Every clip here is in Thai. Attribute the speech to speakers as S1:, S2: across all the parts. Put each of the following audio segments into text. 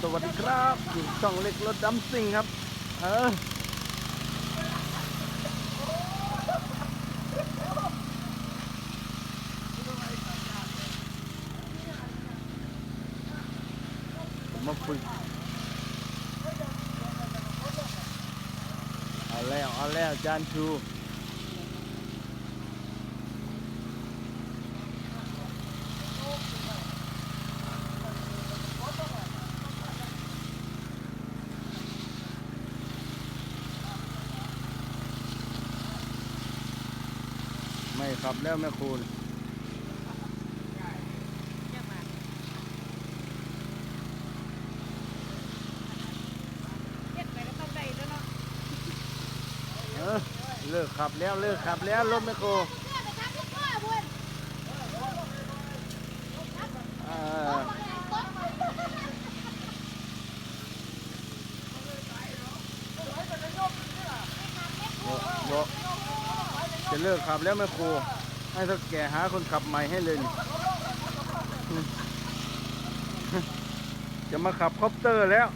S1: สวัสดีครับอยู่ช่องเล็กรถดำซิ่งครับ เออผมมาฝึกเอาแล้ว เอาแล้วจานชู ไม่ครับแล้วแม่คุณ
S2: เลิ
S1: กขับแล้วเลิกขับแล้วรถแม่โคร
S2: เพื่อไปทำลูกพ่อเพิ่น
S1: เออบอก จะเลิกขับแล้วแม่โครให้ถ้าแก่หาคนขับใหม่ให้เลยจะมาขับคอปเตอร์แล้ว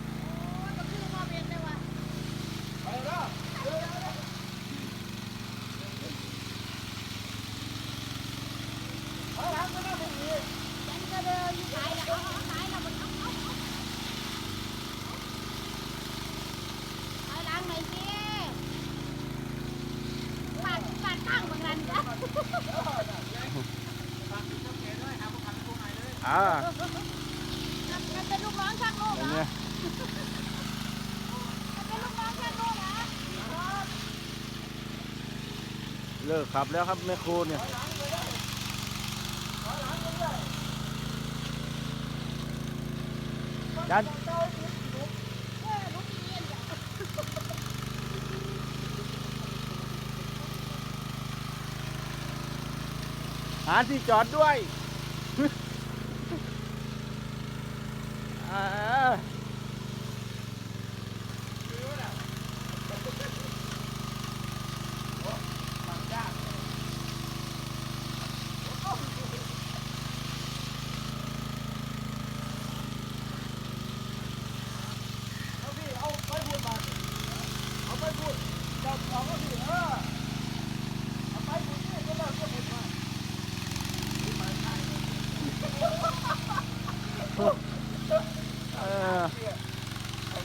S2: ก็คือพ่อเป็นได้ว่าฉันก็เดินอยู่ขายแล้วเอาเอาขายแล้วมันเอาเอาเอาเอาล้างหน่อยสิปาดปาดตั้งเหมื อนกันจ้ะ
S1: อ่า
S2: มันเป็นลูกน้องช่างโลก
S1: อัน
S2: เหร
S1: เนี้
S2: อยมันเป็นลูกน้องช่างโลกเหรอ
S1: เลิกขับแล้วครับแม่โครเนี่ยยัน
S2: เออลูกเรียนจ้ะ
S1: หาที่จอดด้วย อ่า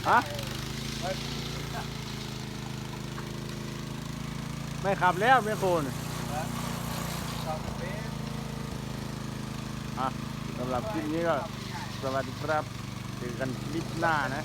S1: ฮะไม่ขับแล้วไม่โคนอะสำหรับคลิปนี้ก็สวัสดีครับเจอกันคลิปหน้านะ